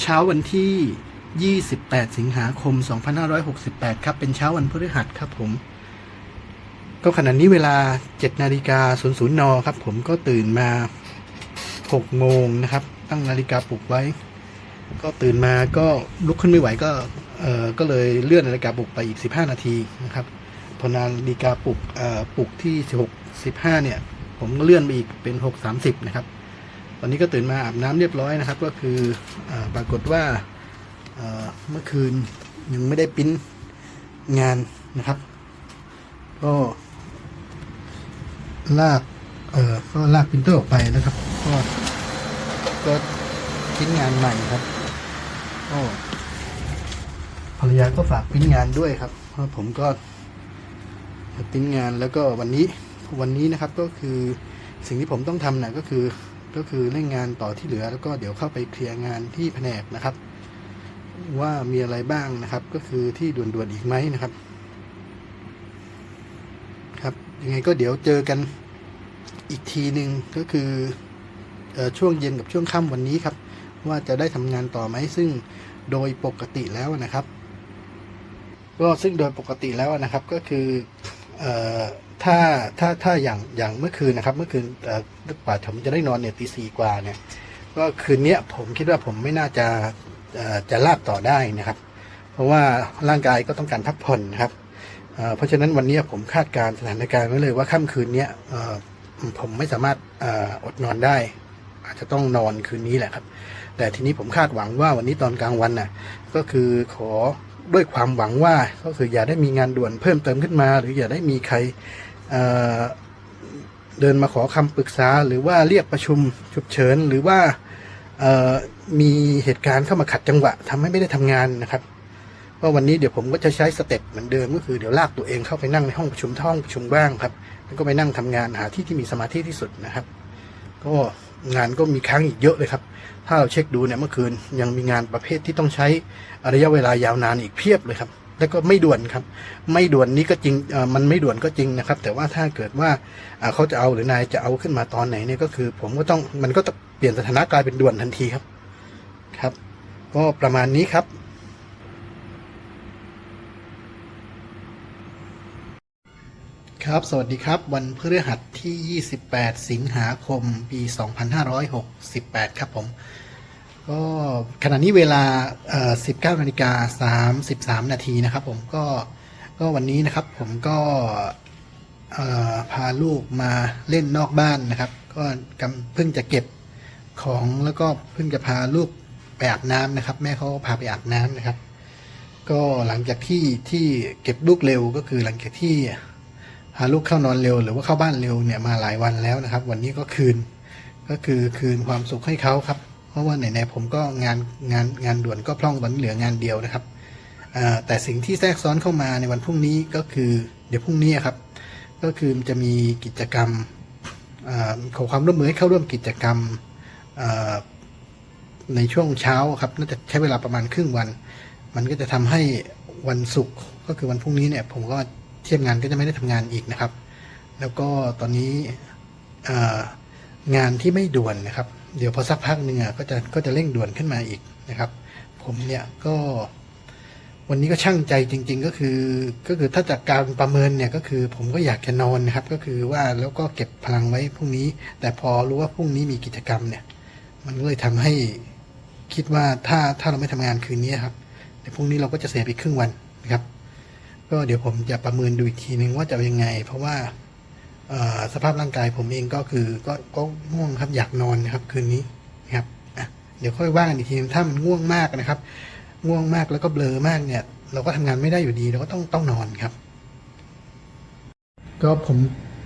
เช้าวันที่ 28 สิงหาคม 2568 ครับ เป็นเช้าวันพฤหัสครับผม ก็ขณะนี้เวลา 7 นาฬิกา00นครับ ผมก็ตื่นมา 6 โมงนะครับ ตั้งนาฬิกาปลุกไว้ ก็ตื่นมาก็ลุกขึ้นไม่ไหวก็ เออก็เลยเลื่อนนาฬิกาปลุกไปอีก 15 นาทีนะครับพอนาฬิกาปลุก เอ่อ ปลุกที่ 16 15 เนี่ย ผมก็เลื่อนไปอีกเป็น 6 30 นะครับ อนนี้ก็ตื่นมาอาบน้ำเรียบร้อยนะครับ ก็คืออปรากฏว่าเมื่อคืนยังไม่ได้ปริ้นงานนะครับ ก็ลากเอ่อก็ลากปรินเตอร์ออกไปนะครับ ก็ก็ปริ้นงานใหม่ครับก็ภรรยาก็ฝากปริ้นงานด้วยครับเพราะผมก็ปริ้นงานแล้วก็วันนี้วันนี้นะครับก็คือสิ่งที่ผมต้องทำนะก็คือ ก็คือเร่งงานต่อที่เหลือ แล้วก็เดี๋ยวเข้าไปเคลียร์งานที่แผนกนะครับ ว่ามีอะไรบ้างนะครับ ก็คือที่ด่วนๆอีกไหมนะครับ ครับยังไงก็เดี๋ยวเจอกันอีกทีหนึ่งก็คืออช่วงเย็นกับช่วงค่ำวันนี้ครับ ว่าจะได้ทำงานต่อไหมซึ่งโดยปกติแล้วนะครับ ก็ซึ่งโดยปกติแล้วนะครับก็คืออ ถ้าถ้าถ้าอย่างอย่างเมื่อคืนนะครับเมื่อคืนเอ่อกว่าผมจะได้นอนเนี่ยตีสี่กว่าเนี่ย ก็คืนเนี้ยผมคิดว่าผมไม่น่าจะจะลากต่อได้นะครับ เพราะว่าร่างกายก็ต้องการพักผ่อนนะครับเพราะฉะนั้นวันนี้ผมคาดการสถานการณ์ไว้เลยว่าค่ำคืนเนี้ยผมไม่สามารถอดนอนได้ อาจจะต้องนอนคืนนี้แหละครับ แต่ทีนี้ผมคาดหวังว่าวันนี้ตอนกลางวันน่ะก็คือขอ ด้วยความหวังว่าก็คืออย่าได้มีงานด่วนเพิ่มเติมขึ้นมา หรืออย่าได้มีใครเเดินมาขอคำปรึกษา หรือว่าเรียกประชุมฉุกเฉิน หรือว่ามีเหตุการณ์เข้ามาขัดจังหวะทำให้ไม่ได้ทำงานนะครับว่าวันนี้เดี๋ยวผมก็จะใช้สเต็ปเหมือนเดิมก็คือเดี๋ยวลากตัวเองเข้าไปนั่งในห้องประชุมท่องประชุมบ้างครับ แล้วก็ไปนั่งทำงานหาที่ที่มีสมาธิที่สุดนะครับ ก็ งานก็มีค้างอีกเยอะเลยครับ ถ้าเราเช็คดูเนี่ยเมื่อคืนยังมีงานประเภทที่ต้องใช้ระยะเวลายาวนานอีกเพียบเลยครับ แล้วก็ไม่ด่วนครับ ไม่ด่วนนี้ก็จริงมันไม่ด่วนก็จริงนะครับ แต่ว่าถ้าเกิดว่าเขาจะเอาหรือนายจะเอาขึ้นมาตอนไหนเนี่ยก็คือ ผมก็ต้องมันก็เปลี่ยนสถานะกลายเป็นด่วนทันทีครับครับ ก็ประมาณนี้ครับ ครับ สวัสดีครับ วันพฤหัสที่ 28 สิงหาคม ปี 2568 ครับผม ก็ขณะนี้เวลาเอ่อ19นาฬิกา33 นาทีนะครับผมก็ก็วันนี้นะครับผมก็เอ่อพาลูกมาเล่นนอกบ้านนะครับ ก็กำเพิ่งจะเก็บของแล้วก็เพิ่งจะพาลูกไปอาบน้ำนะครับ แม่เขาก็พาไปอาบน้ำนะครับ ก็หลังจากที่ที่เก็บลูกเร็วก็คือหลังจากที่ พาลูกเข้านอนเร็วหรือว่าเข้าบ้านเร็วเนี่ยมาหลายวันแล้วนะครับ วันนี้ก็คืนก็คือคืนความสุขให้เขาครับ เพราะว่าไหนๆผมก็งานงานงานด่วนก็พร่องวันเหลืองานเดียวนะครับแต่สิ่งที่แทรกซ้อนเข้ามาในวันพรุ่งนี้ก็คือ เดี๋ยวพรุ่งนี้ครับ ก็คือจะมีกิจกรรมอขอความร่วมมือให้เข้าร่วมกิจกรรมในช่วงเช้าครับน่าจะใช้เวลาประมาณครึ่งวัน มันก็จะทำให้วันศุกร์ก็คือวันพรุ่งนี้เนี่ยผมก็ เทียบงานก็จะไม่ได้ทำงานอีกนะครับ แล้วก็ตอนนี้งานที่ไม่ด่วนนะครับ เดี๋ยวพอสักพักหนึ่งก็จะก็จะเร่งด่วนขึ้นมาอีกนะครับ ผมเนี่ยก็ วันนี้ก็ช่างใจจริง ๆ ก็คือ ก็คือถ้าจากการประเมินเนี่ยก็คือ ผมก็อยากจะนอนนะครับ ก็คือว่าแล้วก็เก็บพลังไว้พรุ่งนี้ แต่พอรู้ว่าพรุ่งนี้มีกิจกรรมเนี่ย มันเลยทำให้คิดว่าถ้าถ้าเราไม่ทำงานคืนนี้ครับเดี๋ยวพรุ่งนี้เราก็จะเสียไปครึ่งวันนะครับ ก็เดี๋ยวผมจะประเมินดูอีกทีนึงว่าจะยังไง เพราะว่าสภาพร่างกายผมเองก็คือก็ก็ง่วงครับอยากนอนนะครับคืนนี้นะครับเดี๋ยวค่อยว่ากันอีกทีนึงถ้ามันง่วงมากนะครับ ง่วงมากแล้วก็เบลอมากเนี่ย เราก็ทำงานไม่ได้อยู่ดีเราก็ต้องต้องนอนครับ ก็ผม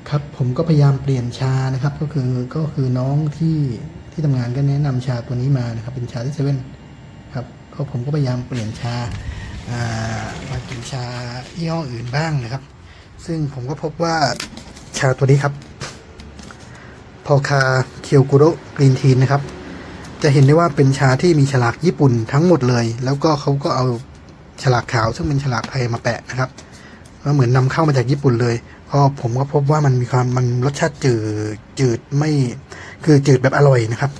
ครับผมก็พยายามเปลี่ยนชานะครับ ก็คือก็คือน้องที่ที่ทำงานก็แนะนำชาตัวนี้มานะครับ เป็นชาที่เซเว่นครับก็ผมก็พยายามเปลี่ยนชา มากินชายี่ห้ออื่นบ้างนะครับ ซึ่งผมก็พบว่าชาตัวนี้ครับ พอคาเคียวกุโรกรีนทีนนะครับ จะเห็นได้ว่าเป็นชาที่มีฉลากญี่ปุ่นทั้งหมดเลย แล้วก็เขาก็เอาฉลากขาวซึ่งเป็นฉลากไทยมาแปะนะครับก็เหมือนนำเข้ามาจากญี่ปุ่นเลย ก็ผมก็พบว่ามันมีความมันรสชาติจืดจืดไม่คือจืดแบบอร่อยนะครับ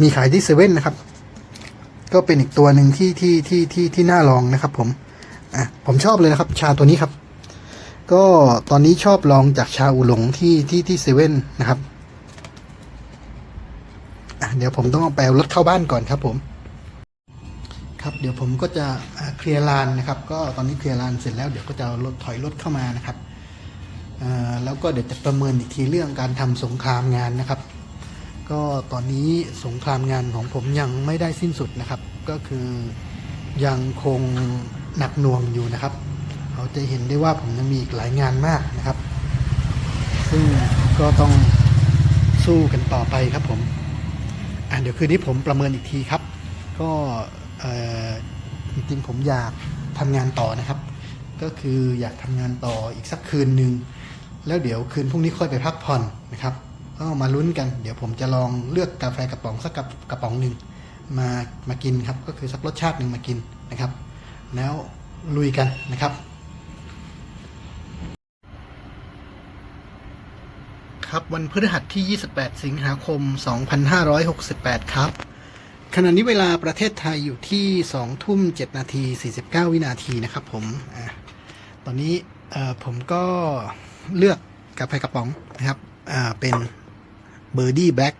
มีขายที่เซเว่นนะครับ ก็เป็นอีกตัวหนึ่งที่ที่ที่ที่ที่น่าลองนะครับผมอะผมชอบเลยนะครับ ชาตัวนี้ครับ ก็ตอนนี้ชอบลองจากชาอูหลงที่ที่ที่เซเว่นนะครับอะเดี๋ยวผมต้องเอาไปเอารถเข้าบ้านก่อนครับผมครับเดี๋ยวผมก็จะเคลียร์ลานนะครับ ก็ตอนนี้เคลียร์ลานเสร็จแล้วเดี๋ยวก็จะรถถอยรถเข้ามานะครับอ่าแล้วก็เดี๋ยวจะประเมินอีกทีเรื่องการทำสงครามงานนะครับ ก็ตอนนี้สงครามงานของผมยังไม่ได้สิ้นสุดนะครับ ก็คือยังคงหนักหน่วงอยู่นะครับเราจะเห็นได้ว่าผมยังมีอีกหลายงานมากนะครับ ซึ่งก็ต้องสู้กันต่อไปครับผมอะเดี๋ยวคืนนี้ผมประเมินอีกทีครับ ก็จริงๆผมอยากทำงานต่อนะครับ ก็คืออยากทำงานต่ออีกสักคืนหนึ่งแล้วเดี๋ยวคืนพรุ่งนี้ค่อยไปพักผ่อนนะครับ ก็มาลุ้นกัน เดี๋ยวผมจะลองเลือกกาแฟกระป๋องสักกระกระป๋องหนึ่งมามากินครับ ก็คือสักรสชาติหนึ่งมากินนะครับ แล้วลุยกันนะครับ ครับวันพฤหัสที่ 28 สิงหาคม 2568 ครับ ขณะนี้เวลาประเทศไทยอยู่ที่ 2 ทุ่ม 7 นาที 49 วินาทีนะครับผมอตอนนี้ผมก็เลือกกาแฟกระป๋องนะครับเป็น เบอร์ดี้แบล็ก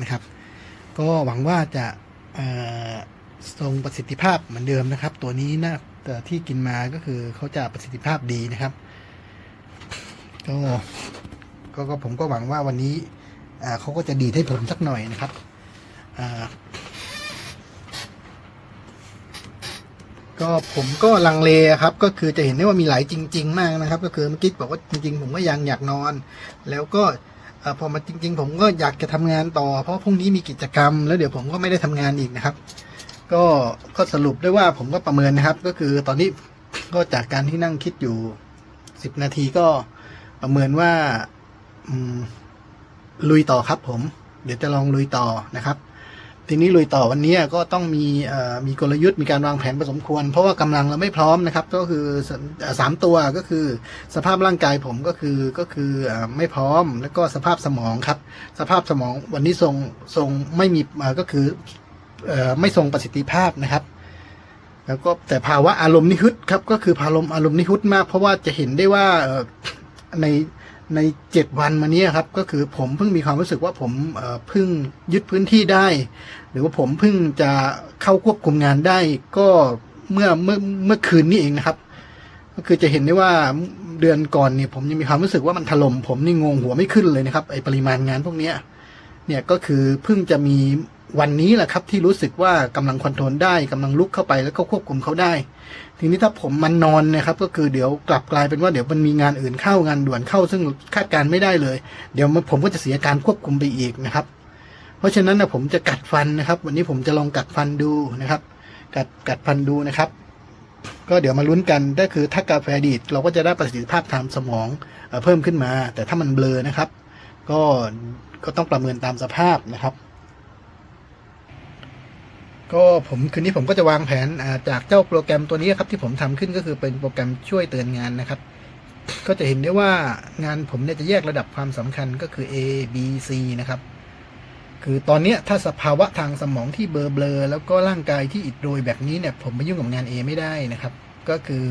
นะครับ ก็หวังว่าจะทรงประสิทธิภาพเหมือนเดิมนะครับ ตัวนี้นะแต่ที่กินมาก็คือเขาจะประสิทธิภาพดีนะครับก็ก็ผมก็หวังว่าวันนี้เขาก็จะดีดให้ผมสักหน่อยนะครับก็ผมก็ลังเลครับ ก็คือจะเห็นได้ว่ามีหลายจริง ๆ มากนะครับ ก็คือเมื่อกี้บอกว่าจริง ๆ ผมก็ยังอยากนอน แล้วก็ อพอมาจริง ๆ ผมก็อยากจะทำงานต่อ เพราะพรุ่งนี้มีกิจกรรม แล้วเดี๋ยวผมก็ไม่ได้ทำงานอีกนะครับ ก็ก็สรุปได้ว่าผมก็ประเมินนะครับ ก็คือตอนนี้ก็จากการที่นั่งคิดอยู่สิบนาทีก็ประเมินว่าอืมลุยต่อครับผม เดี๋ยวจะลองลุยต่อนะครับ ทีนี้ลุยต่อวันนี้ก็ต้องมีมีกลยุทธ์มีการวางแผนพอสมควร เพราะว่ากำลังเราไม่พร้อมนะครับ ก็คือสามตัวก็คือสภาพร่างกายผมก็คือก็คืออไม่พร้อม แล้วก็สภาพสมองครับ สภาพสมองวันนี้ทรงทรงไม่มีก็คืออไม่ทรงประสิทธิภาพนะครับแล้วก็แต่ภาวะอารมณ์นิฮึดครับก็คือภาวะอารมณ์นิฮึดมาก เพราะว่าจะเห็นได้ว่าใน ในเจ็ดวันมาเนี้ยครับก็คือผมเพิ่งมีความรู้สึกว่าผมเอ่อเพิ่งยึดพื้นที่ได้ หรือว่าผมเพิ่งจะเข้าควบคุมงานได้ ก็เมื่อเมื่อเมื่อคืนนี้เองนะครับ ก็คือจะเห็นได้ว่าเดือนก่อนเนี่ยผมยังมีความรู้สึกว่ามันถล่มผมนี่งงหัวไม่ขึ้นเลยนะครับไอปริมาณงานพวกเนี้ยเนี่ยก็คือเพิ่งจะมี วันนี้แหละครับที่รู้สึกว่ากำลังคอนโทรลได้กำลังลุกเข้าไปแล้วก็ควบคุมเขาได้ ทีนี้ถ้าผมมันนอนนะครับ ก็คือเดี๋ยวกลับกลายเป็นว่าเดี๋ยวมันมีงานอื่นเข้างานด่วนเข้า ซึ่งคาดการณ์ไม่ได้เลย เดี๋ยวผมก็จะเสียการควบคุมไปอีกนะครับ เพราะฉะนั้นนะผมจะกัดฟันนะครับ วันนี้ผมจะลองกัดฟันดูนะครับ กัดกัดฟันดูนะครับ ก็เดี๋ยวมาลุ้นกันก็คือถ้ากาแฟดีดเราก็จะได้ประสิทธิภาพทางสมองเอเพิ่มขึ้นมา แต่ถ้ามันเบลอนะครับ ก็ก็ต้องประเมินตามสภาพนะครับ ก็ผมคืนนี้ผมก็จะวางแผนจากเจ้าโปรแกรมตัวนี้ครับที่ผมทำขึ้นก็คือเป็นโปรแกรมช่วยเตือนงานนะครับ ก็จะเห็นได้ว่างานผมเนี่ยจะแยกระดับความสำคัญก็คือ A B C นะครับ คือตอนนี้ถ้าสภาวะทางสมองที่เบลอเบลอๆแล้วก็ร่างกายที่อิดโรยแบบนี้เนี่ยผมไปยุ่งกับงาน A ไม่ได้นะครับ ก็คือ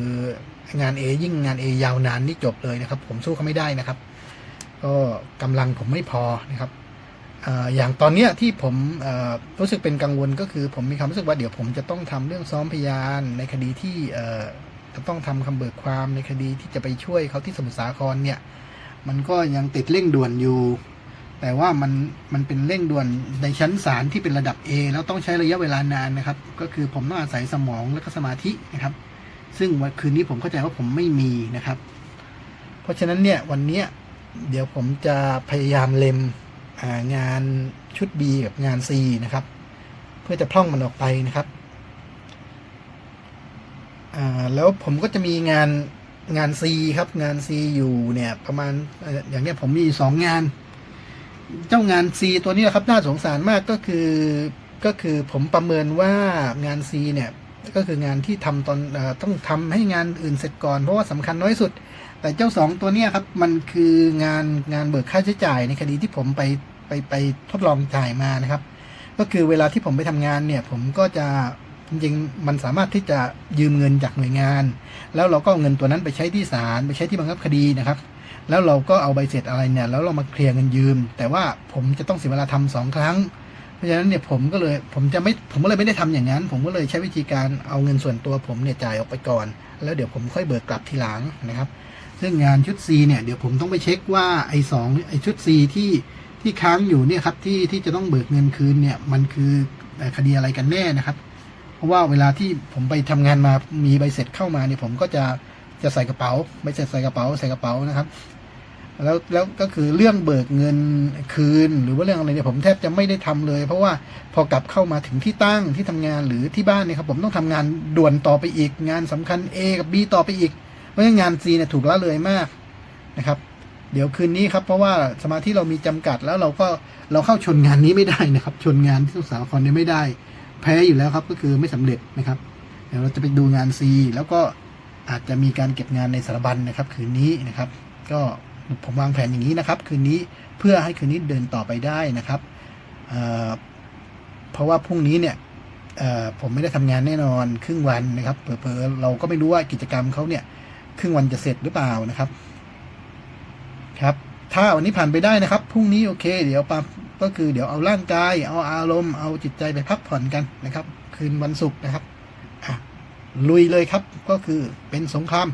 งาน A ยิ่งงาน A ยาวนานนี่จบเลยนะครับ ผมสู้เขาไม่ได้นะครับ ก็กำลังผมไม่พอนะครับ อย่างตอนเนี้ยที่ผมรู้สึกเป็นกังวลก็คือ ผมมีความรู้สึกว่าเดี๋ยวผมจะต้องทำเรื่องซ้อมพยานในคดีที่เจะต้องทำคำเบิกความในคดีที่จะไปช่วยเขาที่สมุทรสาครเนี่ย มันก็ยังติดเร่งด่วนอยู่ แต่ว่ามันมันเป็นเร่งด่วนในชั้นศาลที่เป็นระดับ A แล้วต้องใช้ระยะเวลานานนะครับ ก็คือผมต้องอาศัยสมองและก็สมาธินะครับ ซึ่งวันคืนนี้ผมเข้าใจว่าผมไม่มีนะครับ เพราะฉะนั้นเนี่ยวันเนี้ยเดี๋ยวผมจะพยายามเล็ม งานชุด B กับงาน C นะครับ เพื่อจะพร่องมันออกไปนะครับแล้วผมก็จะมีงานงาน C ครับงาน C อยู่เนี่ยประมาณอย่างเนี้ยผมมีสองงาน เจ้างาน C ตัวนี้นะครับน่าสงสารมากก็คือก็คือผมประเมินว่างาน C เนี่ยก็คืองานที่ทำตอนอต้องทำให้งานอื่นเสร็จก่อนเพราะว่าสำคัญน้อยสุด แต่เจ้าสองตัวเนี้ยครับมันคืองานงานเบิกค่าใช้จ่ายในคดีที่ผมไป ไปไปทดลองจ่ายมานะครับ ก็คือเวลาที่ผมไปทำงานเนี่ย ผมก็จะจริงมันสามารถที่จะยืมเงินจากหน่วยงาน แล้วเราก็เอาเงินตัวนั้นไปใช้ที่ศาลไปใช้ที่บังคับคดีนะครับ แล้วเราก็เอาใบเสร็จอะไรเนี่ยแล้วเรามาเคลียร์เงินยืม แต่ว่าผมจะต้องเสียเวลาทำสองครั้ง เพราะฉะนั้นเนี่ยผมก็เลยผมจะไม่ผมก็เลยไม่ได้ทำอย่างนั้น ผมก็เลยใช้วิธีการเอาเงินส่วนตัวผมเนี่ยจ่ายออกไปก่อน แล้วเดี๋ยวผมค่อยเบิกกลับทีหลังนะครับ ซึ่งงานชุด C เนี่ยเดี๋ยวผมต้องไปเช็คว่าไอ้สองไอ้ชุด C ที่ ที่ค้างอยู่เนี่ยครับที่ที่จะต้องเบิกเงินคืนเนี่ยมันคือคดีอะไรกันแน่นะครับ เพราะว่าเวลาที่ผมไปทำงานมามีใบเสร็จเข้ามาเนี่ยผมก็จะจะใส่กระเป๋าใบเสร็จใส่กระเป๋าใส่กระเป๋านะครับ แล้วแล้วก็คือเรื่องเบิกเงินคืน หรือว่าเรื่องอะไรเนี่ยผมแทบจะไม่ได้ทำเลย เพราะว่าพอกลับเข้ามาถึงที่ตั้งที่ทำงานหรือที่บ้านเนี่ยครับผมต้องทำงานด่วนต่อไปอีกงานสำคัญ A กับ B ต่อไปอีก เพราะงั้นงาน C เนี่ยถูกละเลยมากนะครับ เดี๋ยวคืนนี้ครับ เพราะว่าสมาธิเรามีจำกัดแล้วเราก็เราเข้าชนงานนี้ไม่ได้นะครับ ชนงานที่สุสาครเนี่ยไม่ได้ แพ้อยู่แล้วครับก็คือไม่สำเร็จนะครับ เดี๋ยวเราจะไปดูงาน C แล้วก็อาจจะมีการเก็บงานในสารบัญนะครับ คืนนี้นะครับ ก็ผมวางแผนอย่างนี้นะครับ คืนนี้เพื่อให้คืนนี้เดินต่อไปได้นะครับเเพราะว่าพรุ่งนี้เนี่ยผมไม่ได้ทำงานแน่นอนครึ่งวันนะครับเผลอๆเราก็ไม่รู้ว่ากิจกรรมเขาเนี่ยครึ่งวันจะเสร็จหรือเปล่านะครับ ครับ ถ้าวันนี้ผ่านไปได้นะครับ พรุ่งนี้โอเค เดี๋ยวปับก็คือเดี๋ยวเอาร่างกาย เอาอารมณ์ เอาจิตใจไปพักผ่อนกันนะครับ คืนวันศุกร์นะครับอะลุยเลยครับ ก็คือเป็นสงคราม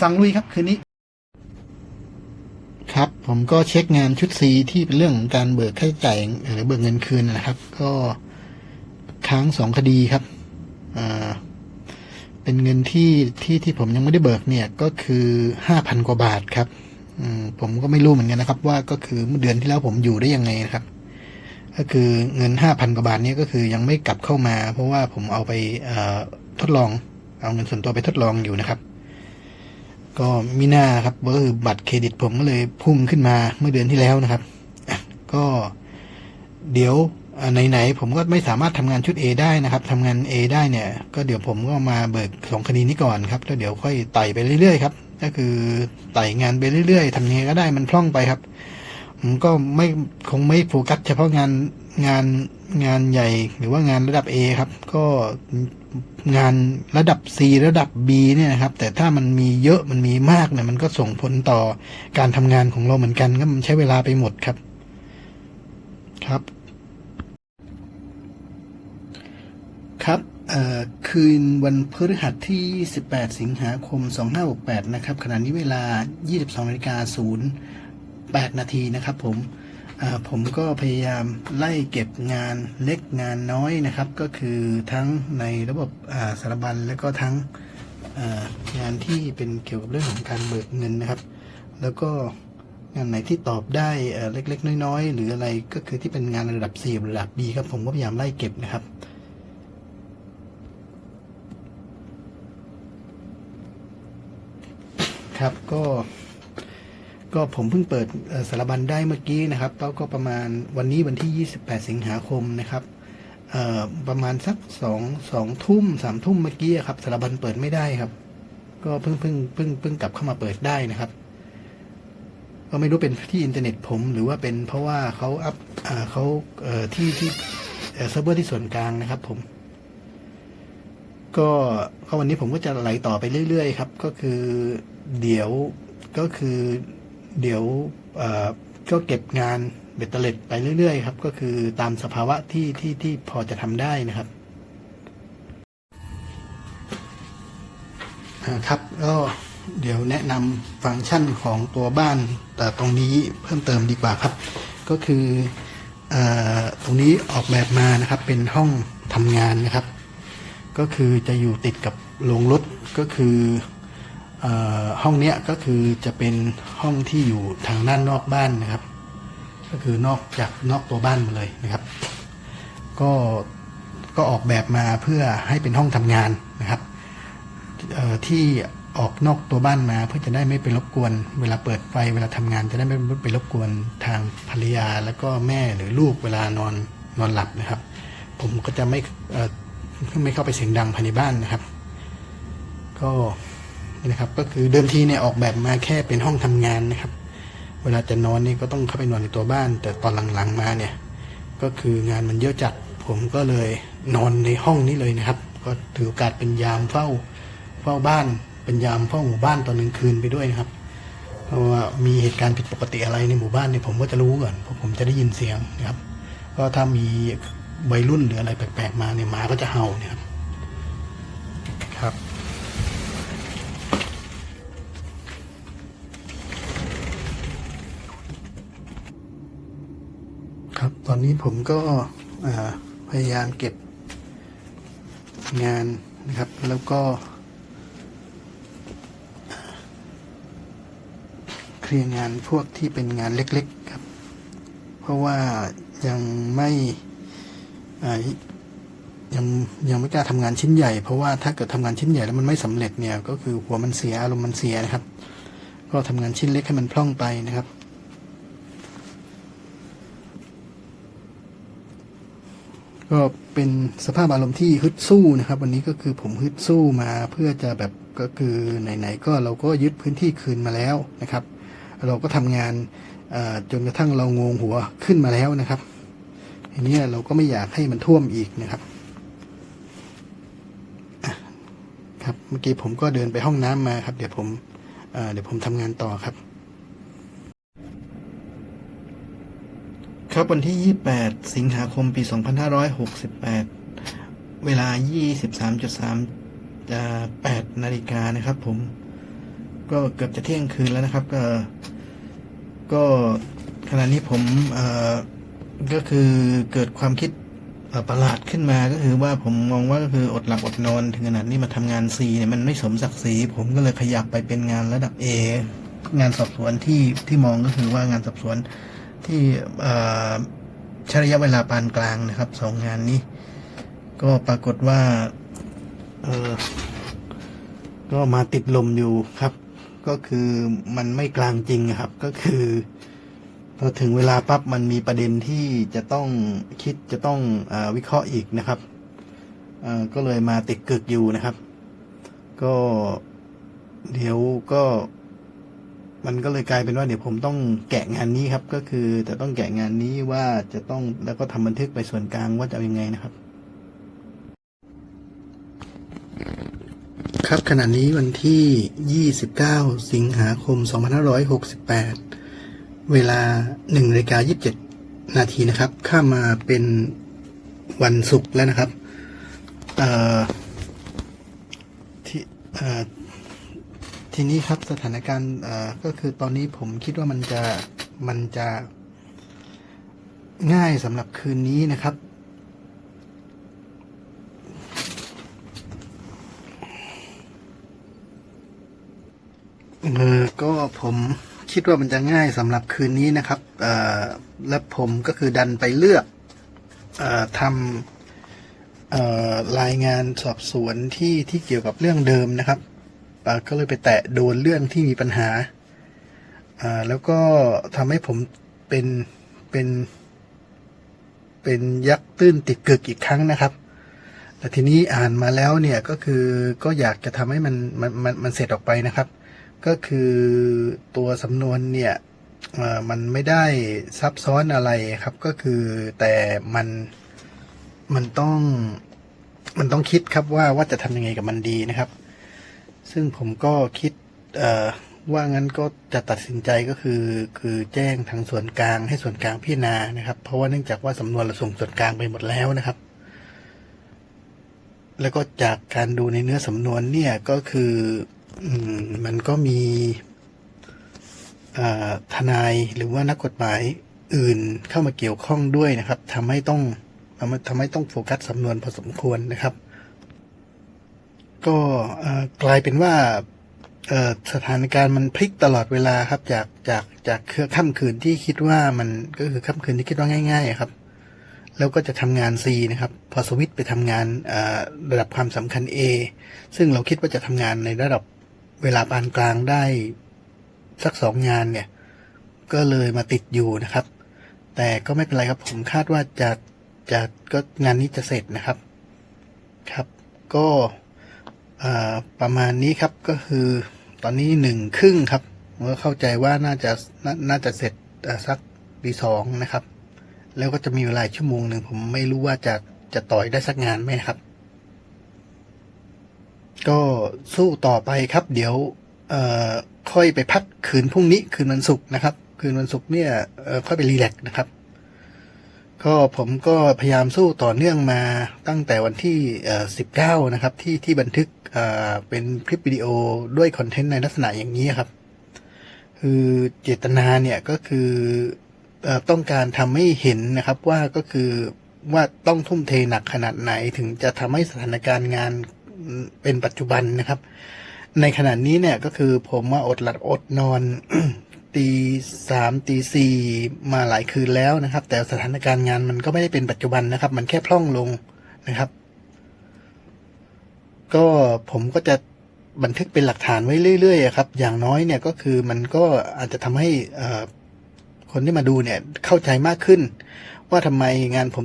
สั่งลุยครับคืนนี้ ครับ ผมก็เช็คงานชุดซีที่เป็นเรื่องของการเบิกค่าใช้จ่ายหรือเบิกเงินคืนนะครับ ก็ค้างสองคดีครับอ่าเป็นเงินที่ที่ที่ผมยังไม่ได้เบิกเนี่ยก็คือห้าพันกว่าบาทครับ ผมก็ไม่รู้เหมือนกันนะครับ ว่าก็คือเมื่อเดือนที่แล้วผมอยู่ได้ยังไงนะครับ ก็คือเงินห้าพันกว่าบาทนี้ก็คือยังไม่กลับเข้ามา เพราะว่าผมเอาไปทดลอง เอาเงินส่วนตัวไปทดลองอยู่นะครับ ก็มีหน้าครับก็คือบัตรเครดิตผมก็เลยพุ่งขึ้นมาเมื่อเดือนที่แล้วนะครับ ก็เดี๋ยวไหนๆผมก็ไม่สามารถทำงานชุด A ได้นะครับทำงาน A ได้เนี่ย ก็เดี๋ยวผมก็มาเบิกสองคดีนี้ก่อนครับแล้วเดี๋ยวค่อยไต่ไปเรื่อยๆครับ ก็คือไต่งานไปเรื่อยๆทำยังไงก็ได้มันพล่องไปครับผมก็ไม่คงไม่โฟกัสเฉพาะงานงานงานใหญ่หรือว่างานระดับ A ครับ ก็งานระดับ C ระดับ B เนี่ยนะครับ แต่ถ้ามันมีเยอะมันมีมากเนี่ยมันก็ส่งผลต่อการทำงานของเราเหมือนกันก็มันใช้เวลาไปหมดครับ ครับ ครับคืนวันพฤหัสที่ 18 สิงหาคม 2568 นะครับ ขณะนี้เวลา 22นาฬิกา08 นาทีนะครับผมผมก็พยายามไล่เก็บงานเล็กงานน้อยนะครับ ก็คือทั้งในระบบสารบัญและก็ทั้งงานที่เป็นเกี่ยวกับเรื่องของการเบิกเงินนะครับ แล้วก็งานไหนที่ตอบได้เอ่อเล็กๆ น้อยๆ หรืออะไรก็คือที่เป็นงานระดับ C ระดับ B ครับผมก็พยายามไล่เก็บนะครับ ครับ ก็ ก็ผมเพิ่งเปิดสารบัญได้เมื่อกี้นะครับแล้วก็ประมาณวันนี้วันที่ 28 สิงหาคมนะครับประมาณสักสองสองทุ่มสามทุ่มเมื่อกี้ครับสารบัญเปิดไม่ได้ครับ ก็เพิ่งเพิ่งเพิ่งเพิ่งกลับเข้ามาเปิดได้นะครับ ก็ไม่รู้เป็นที่อินเทอร์เน็ตผม หรือว่าเป็นเพราะว่าเขาอัพเขาที่ที่เอ่อเซิร์ฟเวอร์ที่ส่วนกลางนะครับ ผม ก็ก็วันนี้ผมก็จะไหลต่อไปเรื่อยๆ ครับ ก็คือ เดี๋ยวก็คือเดี๋ยวก็เก็บงานเบ็ดเตล็ดไปเรื่อยๆครับ ก็คือตามสภาวะที่ที่ที่พอจะทำได้นะครับครับก็เดี๋ยวแนะนำฟังก์ชันของตัวบ้านแต่ตรงนี้เพิ่มเติมดีกว่าครับ ก็คืออตรงนี้ออกแบบมานะครับเป็นห้องทำงานนะครับ ก็คือจะอยู่ติดกับโรงรถก็คือ ห้องเนี้ยก็คือจะเป็นห้องที่อยู่ทางด้านนอกบ้านนะครับ ก็คือนอกจากนอกตัวบ้านมาเลยนะครับ ก็ก็ออกแบบมาเพื่อให้เป็นห้องทำงานนะครับที่ออกนอกตัวบ้านมาเพื่อจะได้ไม่ไปรบกวน เวลาเปิดไฟเวลาทำงานจะได้ไม่ไปรบกวนทางภรรยาแล้วก็แม่หรือลูกเวลานอนนอนหลับนะครับ ผมก็จะไม่ไม่เข้าไปเสียงดังภายในบ้านนะครับ ก็ นะครับ ก็คือเดิมทีเนี่ยออกแบบมาแค่เป็นห้องทำงานนะครับ เวลาจะนอนนี่ก็ต้องเข้าไปนอนในตัวบ้าน แต่ตอนหลังๆมาเนี่ย ก็คืองานมันเยอะจัด ผมก็เลยนอนในห้องนี้เลยนะครับ ก็ถือโอกาสเป็นยามเฝ้าเฝ้าบ้าน เป็นยามเฝ้าหมู่บ้านตอนกลางคืนไปด้วยนะครับเพราะว่ามีเหตุการณ์ผิดปกติอะไรในหมู่บ้านเนี่ยผมก็จะรู้ก่อนเพราะผมจะได้ยินเสียงนะครับ ก็ถ้ามีวัยรุ่นหรืออะไรแปลกๆมาเนี่ยหมาก็จะเห่าเนี่ยครับ นี้ผมก็พยายามเก็บงานนะครับ แล้วก็ เคลียร์งานพวกที่เป็นงานเล็กๆครับ เพราะว่ายังไม่ยังยังไม่กล้าทำงานชิ้นใหญ่ เพราะว่าถ้าเกิดทำงานชิ้นใหญ่แล้วมันไม่สำเร็จเนี่ย ก็คือหัวมันเสียอารมณ์มันเสียนะครับ ก็ทำงานชิ้นเล็กให้มันพร่องไปนะครับ ก็เป็นสภาพอารมณ์ที่ฮึดสู้นะครับ วันนี้ก็คือผมฮึดสู้มาเพื่อจะแบบก็คือไหนๆก็เราก็ยึดพื้นที่คืนมาแล้วนะครับ เราก็ทำงานจนกระทั่งเรางงหัวขึ้นมาแล้วนะครับทีนี้เราก็ไม่อยากให้มันท่วมอีกนะครับครับเมื่อกี้ผมก็เดินไปห้องน้ำมาครับ เดี๋ยวผมเอ่อเดี๋ยวผมทำงานต่อครับ ครับวันที่ 28 สิงหาคมปี 2568 เวลา 23.38นาฬิกานะครับ ผม ก็เกือบจะเที่ยงคืนแล้วนะครับ ก็ ก็ขณะนี้ผมก็คือเกิดความคิดประหลาดขึ้นมาก็คือว่าผมมองว่าก็คืออดหลับอดนอนถึงขนาดนี้มาทำงาน C เนี่ยมันไม่สมศักดิ์ศรีผมก็เลยขยับไปเป็นงานระดับ A งานสอบสวนที่ที่มองก็คือว่างานสอบสวน ที่ใช้ระยะเวลาปานกลางนะครับสองงานนี้ ก็ปรากฏว่าก็มาติดลมอยู่ครับ ก็คือมันไม่กลางจริงครับ ก็คือพอถึงเวลาปั๊บมันมีประเด็นที่จะต้องคิดจะต้องอวิเคราะห์อีกนะครับก็เลยมาติดกึกอยู่นะครับ ก็เดี๋ยวก็ มันก็เลยกลายเป็นว่าเดี๋ยวผมต้องแกะงานนี้ครับ ก็คือจะต้องแกะงานนี้ว่าจะต้องแล้วก็ทำบันทึกไปส่วนกลางว่าจะเอายังไงนะครับ ครับขณะนี้วันที่ 29 สิงหาคม 2568 เวลา1นาฬิกา27 นาทีนะครับ ข้ามมาเป็นวันศุกร์แล้วนะครับเอ่อที่เอ่อ ทีนี้ครับสถานการณ์ก็คือตอนนี้ผมคิดว่ามันจะมันจะง่ายสำหรับคืนนี้นะครับ เออก็ผมคิดว่ามันจะง่ายสำหรับคืนนี้นะครับ เอ่อและผมก็คือดันไปเลือก เอ่อทำเอ่อรายงานสอบสวนที่ที่เกี่ยวกับเรื่องเดิมนะครับ ก็เลยไปแตะโดนเรื่องที่มีปัญหา แล้วก็ทำให้ผมเป็นเป็นเป็นยักษ์ตื้นติดกึกอีกครั้งนะครับ แต่ทีนี้อ่านมาแล้วเนี่ยก็คือก็อยากจะทำให้มันมันมันมันเสร็จออกไปนะครับ ก็คือตัวสำนวนเนี่ยมันไม่ได้ซับซ้อนอะไรครับ ก็คือแต่มันมันต้องมันต้องคิดครับว่าว่าจะทำยังไงกับมันดีนะครับ ซึ่งผมก็คิดว่างั้นก็จะตัดสินใจก็คือ คือแจ้งทางส่วนกลางให้ส่วนกลางพิจารณานะครับ เพราะว่าเนื่องจากว่าสำนวนเราส่งส่วนกลางไปหมดแล้วนะครับ แล้วก็จากการดูในเนื้อสำนวนเนี่ยก็คืออมมันก็มีทนายหรือว่านักกฎหมายอื่นเข้ามาเกี่ยวข้องด้วยนะครับทำให้ต้องทำให้ทำให้ต้องโฟกัสสำนวนพอสมควรนะครับ ก็กลายเป็นว่าสถานการณ์มันพลิกตลอดเวลาครับ จากจากจากเครือค่ำคืนที่คิดว่ามันก็คือค่ำคืนที่คิดว่าง่าย ๆ ครับ แล้วก็จะทำงาน C นะครับ พอสวิตไปทำงานระดับความสำคัญ A ซึ่งเราคิดว่าจะทำงานในระดับเวลาปานกลางได้สักสองงานเนี่ย ก็เลยมาติดอยู่นะครับ แต่ก็ไม่เป็นไรครับ ผมคาดว่าจะจะก็งานนี้จะเสร็จนะครับ ครับ ก็ ประมาณนี้ครับก็คือตอนนี้หนึ่งครึ่งครับผมก็เข้าใจว่าน่าจะนน่าจะเสร็จสักปีสองนะครับ แล้วก็จะมีเวลาชั่วโมงหนึ่งผมไม่รู้ว่าจะจะต่อยได้สักงานไหมครับ ก็สู้ต่อไปครับ เดี๋ยวค่อยไปพักคืนพรุ่งนี้คืนวันศุกร์นะครับ คืนวันศุกร์เนี่ยค่อยไปรีแลกซ์นะครับ ก็ผมก็พยายามสู้ต่อเนื่องมาตั้งแต่วันที่ 19 นะครับ ที่ที่บันทึกเป็นคลิปวิดีโอด้วยคอนเทนต์ในลักษณะอย่างนี้ครับ คือเจตนาเนี่ยก็คืออต้องการทำให้เห็นนะครับว่าก็คือว่าต้องทุ่มเทหนักขนาดไหนถึงจะทำให้สถานการณ์งานเป็นปัจจุบันนะครับ ในขณะนี้เนี่ยก็คือผมว่าอดหลับอดนอน ตีสามตีสี่มาหลายคืนแล้วนะครับ แต่สถานการณ์งานมันก็ไม่ได้เป็นปัจจุบันนะครับ มันแค่พร่องลงนะครับ ก็ผมก็จะบันทึกเป็นหลักฐานไว้เรื่อยๆครับ อย่างน้อยเนี่ยก็คือมันก็อาจจะทำให้คนที่มาดูเนี่ยเข้าใจมากขึ้น ว่าทำไมงานผม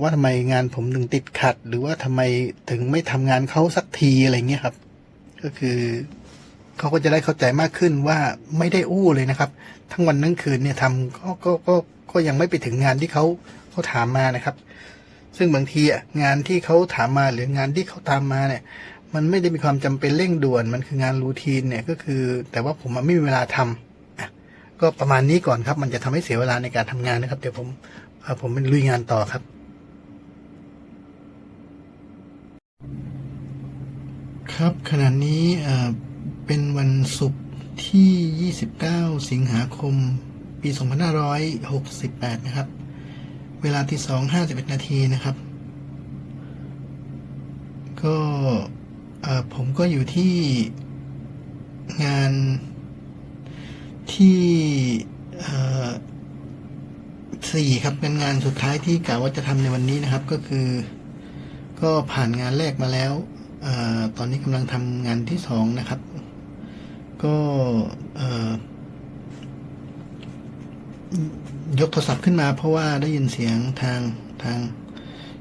ว่าทำไมงานผมถึงติดขัด หรือว่าทำไมถึงไม่ทำงานเขาสักทีอะไรเงี้ยครับ ก็คือ เขาก็จะได้เข้าใจมากขึ้นว่าไม่ได้อู้เลยนะครับ ทั้งวันทั้งคืนเนี่ยทำก็ก็ก็ก็ยังไม่ไปถึงงานที่เขาเขาถามมานะครับ ซึ่งบางทีอะงานที่เขาถามมาหรืองานที่เขาตามมาเนี่ย มันไม่ได้มีความจำเป็นเร่งด่วนมันคืองานรูทีนเนี่ยก็คือ แต่ว่าผมไม่มีเวลาทำอะก็ประมาณนี้ก่อนครับ มันจะทำให้เสียเวลาในการทำงานนะครับเดี๋ยวผมผมเป็นลุยงานต่อครับ ครับขณะนี้ เป็นวันศุกร์ที่ 29 สิงหาคม ปี 2568 นะครับ เวลาที่2 51 นาทีนะครับ ก็ผมก็อยู่ที่งานที่สี่ครับเป็นงานสุดท้ายที่กะว่าจะทำในวันนี้นะครับก็คือ ก็ผ่านงานแรกมาแล้วอตอนนี้กำลังทำงานที่สองนะครับ ก็ยกโทรศัพท์ขึ้นมาเพราะว่าได้ยินเสียงทางทาง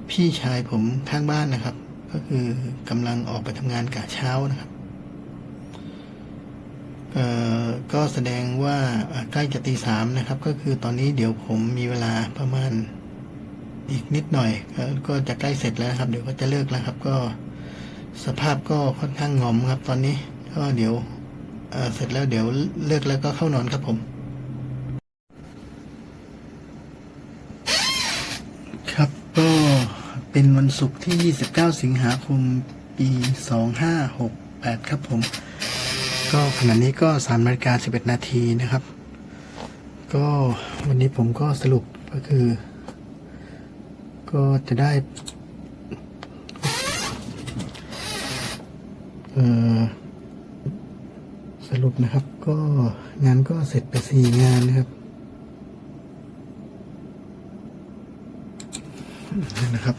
พี่ชายผมข้างบ้านนะครับ ก็คือกำลังออกไปทำงานกะเช้านะครับก็แสดงว่าใกล้จะตีสามนะครับ ก็คือตอนนี้เดี๋ยวผมมีเวลาประมาณอีกนิดหน่อย ก็ก็จะใกล้เสร็จแล้วครับ เดี๋ยวก็จะเลิกแล้วครับ ก็สภาพก็ค่อนข้างงอมครับ ตอนนี้ก็เดี๋ยว เสร็จแล้วเดี๋ยวเลิกแล้วก็เข้านอนครับผม ครับก็เป็นวันศุกร์ที่ 29 สิงหาคม ปี 2568 ครับผม ก็ขณะนี้ก็3นาฬิกา11 นาทีนะครับ ก็วันนี้ผมก็สรุปก็คือ ก็จะได้ เอ่อ สรุปนะครับก็งานก็เสร็จไปสี่งานนะครับนะครับ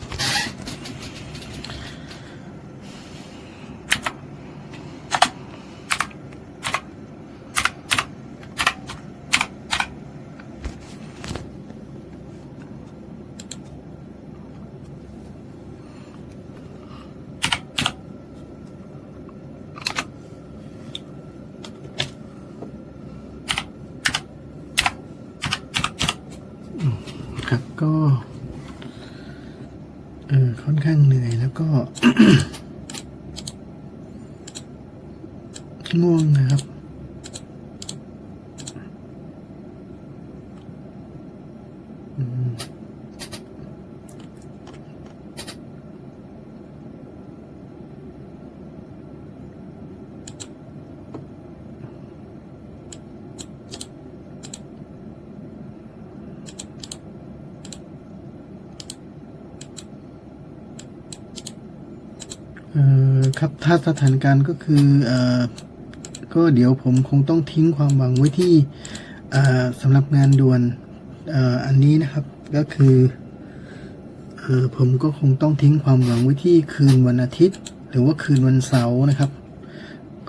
ก็ เออค่อนข้างเหนื่อยแล้วก็่วงนะครับอืมเออครับถ้าสถานการณ์ก็คือเออ ก็เดี๋ยวผมคงต้องทิ้งความหวังไว้ที่สำหรับงานด่วนอ,อันนี้นะครับก็คืออผมก็คงต้องทิ้งความหวังไว้ที่คืนวันอาทิตย์ หรือว่าคืนวันเสาร์นะครับ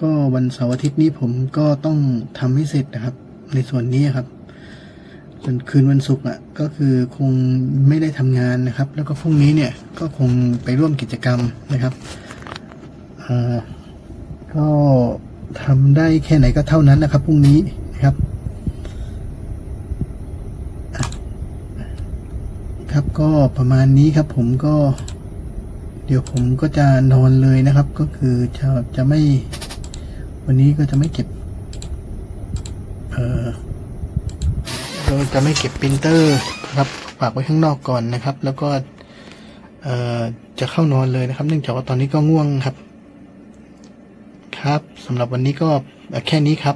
ก็วันเสาร์อาทิตย์นี้ผมก็ต้องทำให้เสร็จนะครับ ในส่วนนี้ครับส่วนคืนวันศุกร์อะก็คือคงไม่ได้ทำงานนะครับ แล้วก็พรุ่งนี้เนี่ยก็คงไปร่วมกิจกรรมนะครับอ่อก็ ทำได้แค่ไหนก็เท่านั้นนะครับพรุ่งนี้นะครับ ครับก็ประมาณนี้ครับผมก็ เดี๋ยวผมก็จะนอนเลยนะครับ ก็คือจะจะไม่ วันนี้ก็จะไม่เก็บ เอ่อเราจะไม่เก็บปรินเตอร์ครับฝากไว้ข้างนอกก่อนนะครับ แล้วก็เอ่อจะเข้านอนเลยนะครับ เนื่องจากว่าตอนนี้ก็ง่วงครับ ครับสำหรับวันนี้ก็แค่นี้ครับ